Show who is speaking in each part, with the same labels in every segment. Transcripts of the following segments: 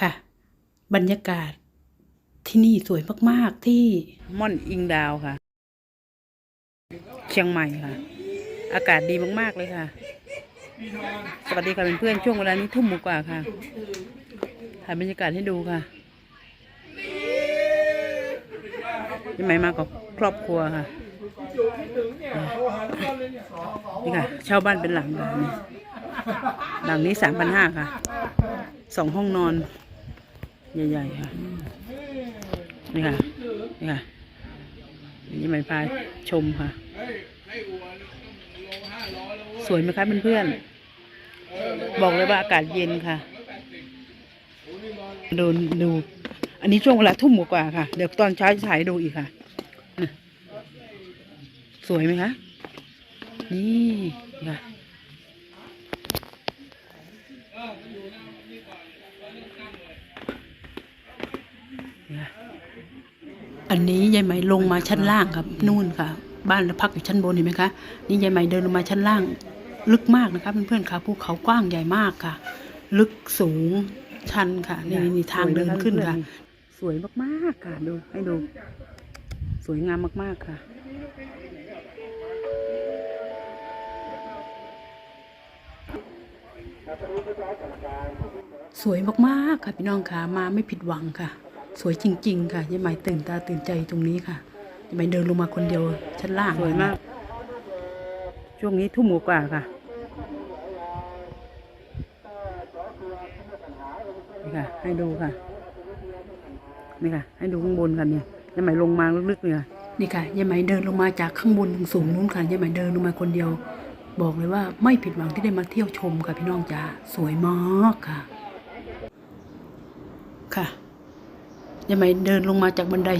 Speaker 1: ค่ะ บรรยากาศที่นี่สวยมาก ๆ ที่ม่อนอิงดาวค่ะ เชียงใหม่ค่ะ อากาศดีมาก ๆ เลยค่ะ สวัสดีค่ะเพื่อนๆช่วงเวลานี้ทุ่มกว่าค่ะถ่ายบรรยากาศให้ดูค่ะยังไงมากับครอบครัวค่ะนี่ค่ะเช่าบ้านเป็นหลังค่ะนี่หลังนี้สามพันห้าค่ะสองห้องนอน ใหญ่ๆค่ะ นี่ค่ะ นี่ค่ะ นี่หมายพาชมค่ะ สวยไหมคะเพื่อนๆ บอกเลยว่าอากาศเย็นค่ะ ดูดู อันนี้ช่วงเวลาทุ่มกว่าๆค่ะ เดี๋ยวตอนเช้าจะถ่ายให้ดูอีกค่ะน่ะ สวยไหมคะ นี่ค่ะ อันนี้ยายไหมลงมาชั้นล่างครับนู่นค่ะ บ้านเราพักอยู่ชั้นบนเห็นไหมคะนี่ยายไหมเดินลงมาชั้นล่าง ลึกมากนะคะเพื่อนๆค่ะภูเขากว้างใหญ่มากค่ะ ลึกสูงชันค่ะนี่นี่ทางเดินขึ้นค่ะ สวยมากๆค่ะดูให้ดู สวยงามมากๆค่ะสวยมากๆค่ะพี่น้องค่ะมาไม่ผิดหวังค่ะ สวยจริง ๆ ค่ะยายไหมตื่นตาตื่นใจตรงนี้ค่ะยายไหมเดินลงมาคนเดียวชั้นล่างสวยมาก ช่วงนี้ทุ่มกว่าค่ะนี่ค่ะ ให้ดูค่ะนี่ค่ะ ให้ดูข้างบนค่ะเนี่ยยายไหมลงมาลึกๆเลยค่ะนี่ค่ะยายไหมเดินลงมาจากข้างบนถึงสูงนู้นค่ะยายไหมเดินลงมาคนเดียว บอกเลยว่าไม่ผิดหวังที่ได้มาเที่ยวชมค่ะพี่น้องจ๋าสวยมากค่ะ ค่ะ ยังไม่เดินลงมาจากบันได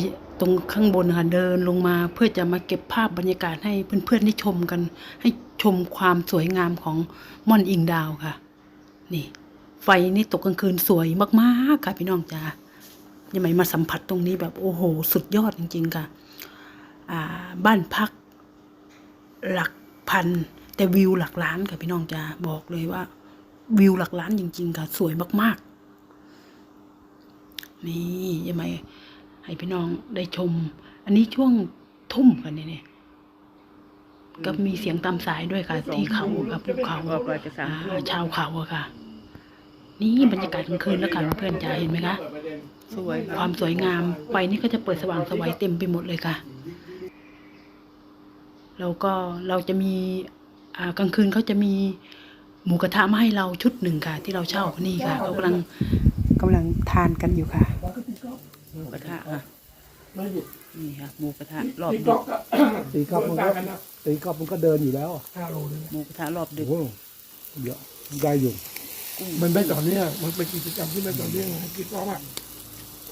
Speaker 1: ตรงข้างบนค่ะเดินลงมาเพื่อจะมาเก็บภาพบรรยากาศให้เพื่อนๆได้ชมกัน ให้ชมความสวยงามของม่อนอิงดาวค่ะ นี่ ไฟนี่ตกกลางคืนสวยมากๆค่ะพี่น้องจ๋ายังไม่มาสัมผัสตรงนี้แบบโอ้โห สุดยอดจริง ๆ ค่ะ อ่า บ้านพัก หลักพัน แต่วิวหลักล้านค่ะพี่น้องจ๋าบอกเลยว่า วิวหลักล้านจริง ๆ ค่ะ สวยมากๆ นี่ยังไงให้พี่น้องได้ชม อันนี้ช่วงทุ่มกันเนี่ยก็มีเสียงตามสายด้วยค่ะ ที่เขากับภูเขาอ่าชาวเขาอะค่ะ นี่บรรยากาศกลางคืนแล้วค่ะเพื่อนๆจ๋าเห็นไหมคะ
Speaker 2: สวย
Speaker 1: ความสวยงามไฟนี่ก็จะเปิดสว่างสวัยเต็มไปหมดเลยค่ะ แล้วก็เราจะมีอ่ากลางคืนเขาจะมีหมูกระทะมาให้เราชุดหนึ่งค่ะ ที่เราเช่านี่ค่ะเขากำลัง กำลังทานกันอยู่ค่ะ หมูกระทะค่ะนี่ค่ะหมูกระทะรอบดึก
Speaker 3: ตีกอล์ฟมันก็ตีกอล์ฟมันก็เดินอยู่แล้ว
Speaker 2: ห้าโลเลย
Speaker 1: หมูกระทะรอบดึ
Speaker 3: โอ้
Speaker 1: ก
Speaker 3: โหเยอะได้อยู่
Speaker 2: มันไม่ต่อเนื่องมันเป็นกิจกรรมที่ไม่ต่อเนื่องนะคิดว่าอะ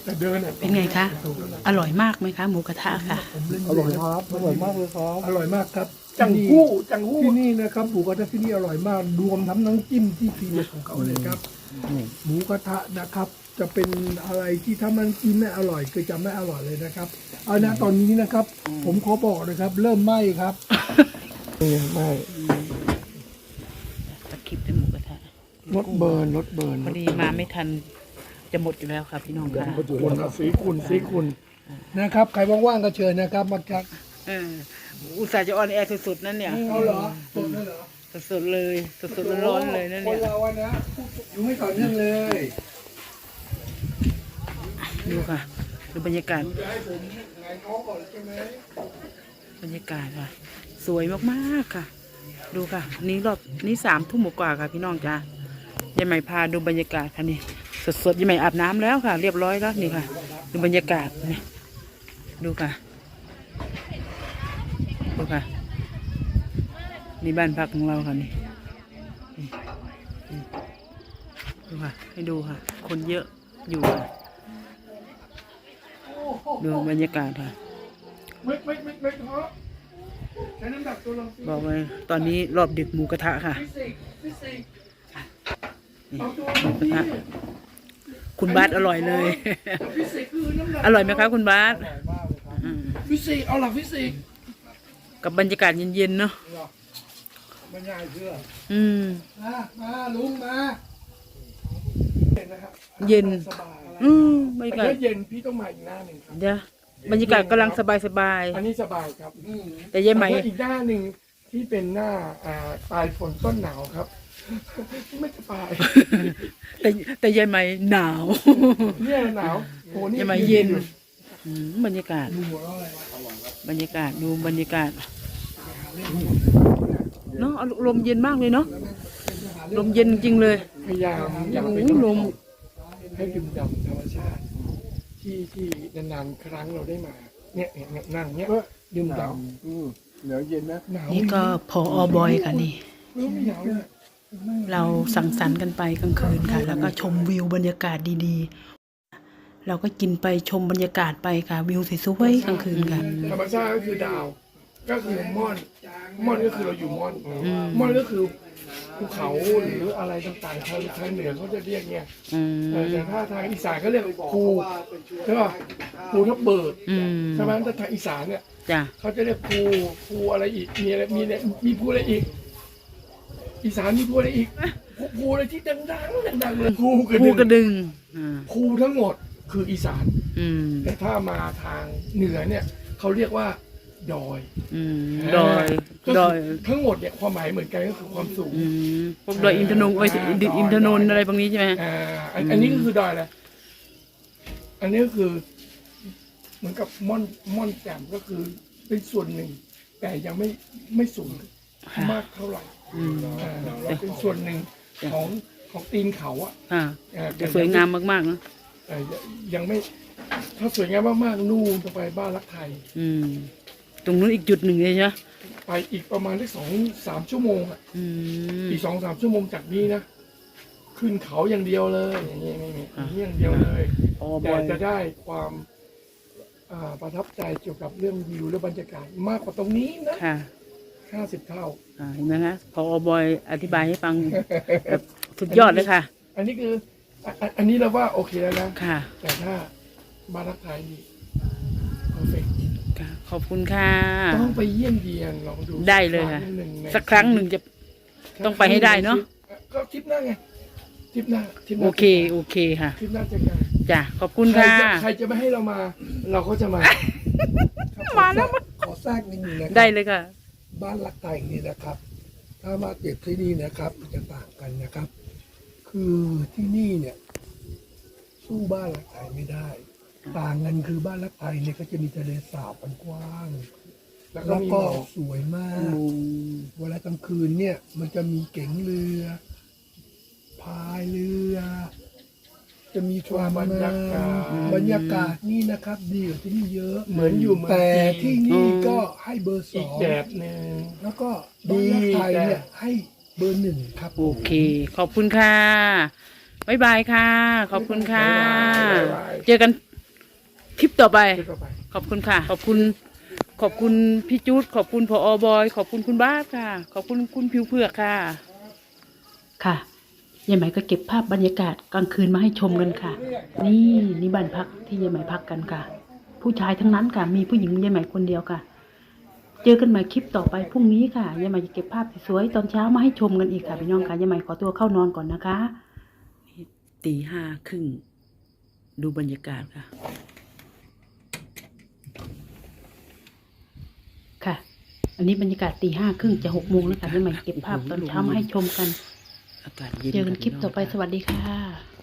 Speaker 2: แต่เดินอะ
Speaker 1: เป็นไงคะ อร่อยมากไหมคะ หมูกระทะค่ะ
Speaker 2: ผมเล่น
Speaker 3: อร่อยครับอร่อยมากเลยครับ
Speaker 2: อร่อยมากครับ จังหู้จังหู้ที่นี่นะครับหมูกระทะที่นี่อร่อยมากรวมทั้งน้ำจิ้มที่พีเด็ดของเขาเลยครับหมูกระทะนะครับ จะเป็นอะไรที่ถ้ามันกินไม่อร่อยก็จะไม่อร่อยเลยนะครับเอานะตอนนี้นะครับ ผมขอบอกนะครับ เริ่มไหม้ครับนี่ไหม้
Speaker 1: ตะคริบเป็นหมูกระทะ
Speaker 2: รถเบิร์นรถเบิร์น
Speaker 1: พอดีมาไม่ทันจะหมดอยู่แล้วค่ะพี่น้องค่ะ
Speaker 2: คุณสีคุณสีคุณนะครับ ใครว่างๆก็เชิญนะครับมาจัก
Speaker 1: เอออุตส่าห์จะออนแอร์สุดๆนั่นเนี่ย
Speaker 2: เอาเหรอสดเลยเหรอ
Speaker 1: สดๆเลยสดๆร้อนๆเลยนั่น
Speaker 2: ค
Speaker 1: เนี่
Speaker 2: น
Speaker 1: ย
Speaker 2: เราอะนะอยู่ไม่ต่อเนื่องเลย
Speaker 1: ดูค่ะดูบรรยากาศ
Speaker 2: จะให้ผมไงน้องก่อนใช่ไหม
Speaker 1: บรรยากาศค่ะ สวยมากๆค่ะ ดูค่ะ นี่รอบนี่สามทุ่มกว่าค่ะพี่น้องจ้ายายใหม่พาดูบรรยากาศค่ะนี่สดๆยายใหม่อาบน้ำแล้วค่ะ เรียบร้อยแล้วนี่ค่ะ ดูบรรยากาศนี่ดูค่ะ ดูค่ะ นี่บ้านพักของเราค่ะนี่นี่นี่ดูค่ะ ให้ดูค่ะ คนเยอะอยู่ค่ะดูบรรยากาศค่ะ
Speaker 2: ไม่ไม่ไม่ไม่ท้อใช้น้ำหนักตัวลง
Speaker 1: บอกเลยตอนนี้รอบดึกหมูกระทะค่ะ
Speaker 2: ฟิสิกส์ฟิสิกส์
Speaker 1: นี่หมูกระทะคุณบาสอร่อยเลย
Speaker 2: ฟิสิกส์คือน้ำหนัก
Speaker 1: อร่อยไหมคะคุณบาสอืม
Speaker 2: ฟิสิกส์เอาหลักฟิสิกส์
Speaker 1: กับบรรยากาศเย็นๆเนาะ
Speaker 2: ไม่ง่ายเชื่อ
Speaker 1: อืม
Speaker 2: มามาลุงมาเห็นนะครับ
Speaker 1: เย็น
Speaker 2: สบาย
Speaker 1: อืมบรร
Speaker 2: แต่
Speaker 1: ยากาศ
Speaker 2: ถ้าเย็นพี่ต้องมาอีกหน้าหนึ่งครับ
Speaker 1: เดี๋ยวบรรยากาศกำลังสบายสบาย
Speaker 2: อันนี้สบายครับ
Speaker 1: ๆแต่ยายไหม
Speaker 2: แล้วก็อีกหน้าหนึ่งที่เป็นหน้าอ่าปลายฝนต้นหนาวครับ ไม่สบาย
Speaker 1: แต่แต่ยายไหมหนาว
Speaker 2: เนี่ยหนาวโอ้นี่
Speaker 1: ยายไหมเย็นอืมบรรยากาศ
Speaker 2: ดูหัวเราะอะไรวะ
Speaker 1: บรรยากาศดูบรรยากาศ เนาะลมเย็นมากเลยเนาะลมเย็นจริงๆเลย
Speaker 2: พยายามอยากไป
Speaker 1: โอ้โหลม
Speaker 2: ให้ดื่มด่ำธรรมชาติ ที่ที่นานๆครั้งเราได้มา เนี่ยเนี่ยเนี่ยนั่งเนี่ยดื่มด่
Speaker 3: อืมเดี๋ยวเย็นนะำ
Speaker 2: หนาว
Speaker 1: นี่ก็พออบอยค่ะนี่
Speaker 2: เริ่มไม่หนาวเลย
Speaker 1: เราสังสรรค์กันไปกลางคืนค่ะ แล้วก็ชมวิวบรรยากาศดีๆ เราก็กินไปชมบรรยากาศไปค่ะวิวสวยๆกลางคืนค่ะ
Speaker 2: ธรรมชาติก็คือดาว ก็คือม่อนม่อนก็คือเราอยู่ม่อนม่อนก็คือภูเขาหรืออะไรต่างๆทางทางเหนือเขาจะเรียกเนี่ย
Speaker 1: อืม
Speaker 2: เออแต่ถ้าทางอีสานก็เรียกภูใช่ป่ะภูทับเบิก
Speaker 1: อืม
Speaker 2: ใช่ไหมแต่ทางอีสานเนี่ย
Speaker 1: จ้ะ
Speaker 2: เขาจะเรียกภูภูอะไรอีกมีอะไรมีอะไรมีภูอะไรอีก อีสานมีภูอะไรอีกภูภูอะไรที่ดังๆดังๆเลยภูกระ
Speaker 1: ภู
Speaker 2: ดึง
Speaker 1: กระดึงอ่า
Speaker 2: ภูทั้งหมดคืออีสาน
Speaker 1: อืม
Speaker 2: แต่ถ้ามาทางเหนือเนี่ยเขาเรียกว่า ดอย
Speaker 1: อืมดอย
Speaker 2: ก็
Speaker 1: ดอย
Speaker 2: คือทั้งหมดเนี่ยความหมายเหมือนกันก็คือความสูง
Speaker 1: อืมพวกดอยอินทนนท์เอ้ยดิอินทนนท์อะไรพวกนี้ใช่ไหม
Speaker 2: อ่าอันอันนี้ก็คือดอยอะไรอันนี้ก็คือเหมือนกับม่อนม่อนแจ่มก็คือเป็นส่วนหนึ่ง แต่ยังไม่ไม่สูงมากเท่าไหร่
Speaker 1: อืม
Speaker 2: อ่าเราเป็นส่วนหนึ่งของของตีนเขาอะ
Speaker 1: ค่ะ
Speaker 2: อ่า
Speaker 1: จะสวยงามมากๆนะ
Speaker 2: เอ่อยังไม่ ถ้าสวยงามมากๆนู่นจะไปบ้านรักไทย
Speaker 1: อืม ตรงนู้นอีกจุดหนึ่งเลยใช่ไหม
Speaker 2: ไปอีกประมาณได้สองสามชั่วโมงอะ
Speaker 1: อืม
Speaker 2: อีกสองสามชั่วโมงจากนี้นะ ขึ้นเขาอย่างเดียวเลย อย่างนี้ไม่มีอย่างนี้อย่างเดียวเลย
Speaker 1: อ๋อ
Speaker 2: แต่
Speaker 1: บอย
Speaker 2: จะได้ความอ่าประทับใจเกี่ยวกับเรื่องวิวและบรรยากาศมากกว่าตรงนี้นะ
Speaker 1: ค่ะ
Speaker 2: ห้าสิบเท่า
Speaker 1: อ่าเห็นไหมคะพอบอยอธิบายให้ฟังแบบสุดยอดเลยค่ะ
Speaker 2: อันนี้คืออะอะอันนี้เราว่าโอเคแล้วนะ
Speaker 1: ค่ะ
Speaker 2: แต่ถ้าบ้านรักไทยนี่เพอร์เฟก
Speaker 1: ค่ะ ขอบคุณค่ะ
Speaker 2: ต้องไปเยี่ยมเยียนลองดู
Speaker 1: ได้เลยค่ะ
Speaker 2: สักรั้งหนึ่งใน
Speaker 1: สักครั้งหนึ่งจะ ต้องไปให้ได้เนอะ
Speaker 2: ก็ทริปหน้าไงทริปหน้าทริปห
Speaker 1: โอ
Speaker 2: น้า
Speaker 1: เค โอเคค่ะ
Speaker 2: ทริปหน้าเจอกัน
Speaker 1: จ้ะขอบคุณ
Speaker 2: ใคร
Speaker 1: ค่ะ
Speaker 2: จะใครจะไม่ให้เรามา เราก็จะมา
Speaker 1: มาแล้ว
Speaker 2: ขอแทรกนิดนึงนะครั
Speaker 1: ได้เลยค่ะ
Speaker 2: บ้านรักไทยนี่นะครับ ถ้ามาเก็บที่นี่นะครับมันจะต่างกันนะครับ คือที่นี่เนี่ย สู้บ้านรักไทยไม่ได้ ต่างกันคือบ้านรักไทยเนี่ยก็จะมีทะเลสาบอันกว้าง แล้วก็สวยมาก เวลากลางคืนเนี่ย มันจะมีเก๋งเรือพายเรือ จะมีความบรรยากาศ บรรยากาศนี่นะครับ ดีกว่าที่นี่เยอะ
Speaker 4: เหมือนอยู่เมือง
Speaker 2: แต่
Speaker 4: จีน
Speaker 2: ที่นี่ก็ให้เบอร์ส
Speaker 4: อี
Speaker 2: อกง
Speaker 4: แบบหนึ่ง
Speaker 2: แล้วก็บ้านรักไทยเนี่ย
Speaker 4: แต่
Speaker 2: ให้เบอร์หนึ่งครับ
Speaker 1: โอเค ขอบคุณค่ะ บ๊ายบายค่ะ ขอบคุณค่ะ
Speaker 2: บ๊ายบาย
Speaker 1: เจอกัน คลิปต่อไป
Speaker 2: เดี๋ยวก็ไป
Speaker 1: ขอบคุณค่ะ ขอบคุณ ขอบคุณพี่จุดขอบคุณพออบอย ขอบคุณคุณบ้าสค่ะ ขอบคุณคุณผิวเผือกค่ะ ค่ะยายไหมก็เก็บภาพบรรยากาศกลางคืนมาให้ชมกันค่ะ นี่นี่บ้านพักที่ยายไหมพักกันค่ะ ผู้ชายทั้งนั้นค่ะ มีผู้หญิงยายไหมคนเดียวค่ะ เจอกันใหม่คลิปต่อไปพรุ่งนี้ค่ะยายไหมจะเก็บภาพสวยๆตอนเช้ามาให้ชมกันอีกค่ะพี่น้องค่ะยายไหมขอตัวเข้านอนก่อนนะคะตีห้าครึ่งดูบรรยากาศค่ะค่ะ อันนี้บรรยากาศตีห้าครึ่งจะหกโมงแล้วค่ะยายไหมเก็บภาพตอนเช้ามาให้ชมกัน
Speaker 4: อากาศเย็น
Speaker 1: เจอกันคลิป
Speaker 4: พี่
Speaker 1: ต่อไป
Speaker 4: ง
Speaker 1: สวัสดีค่ะ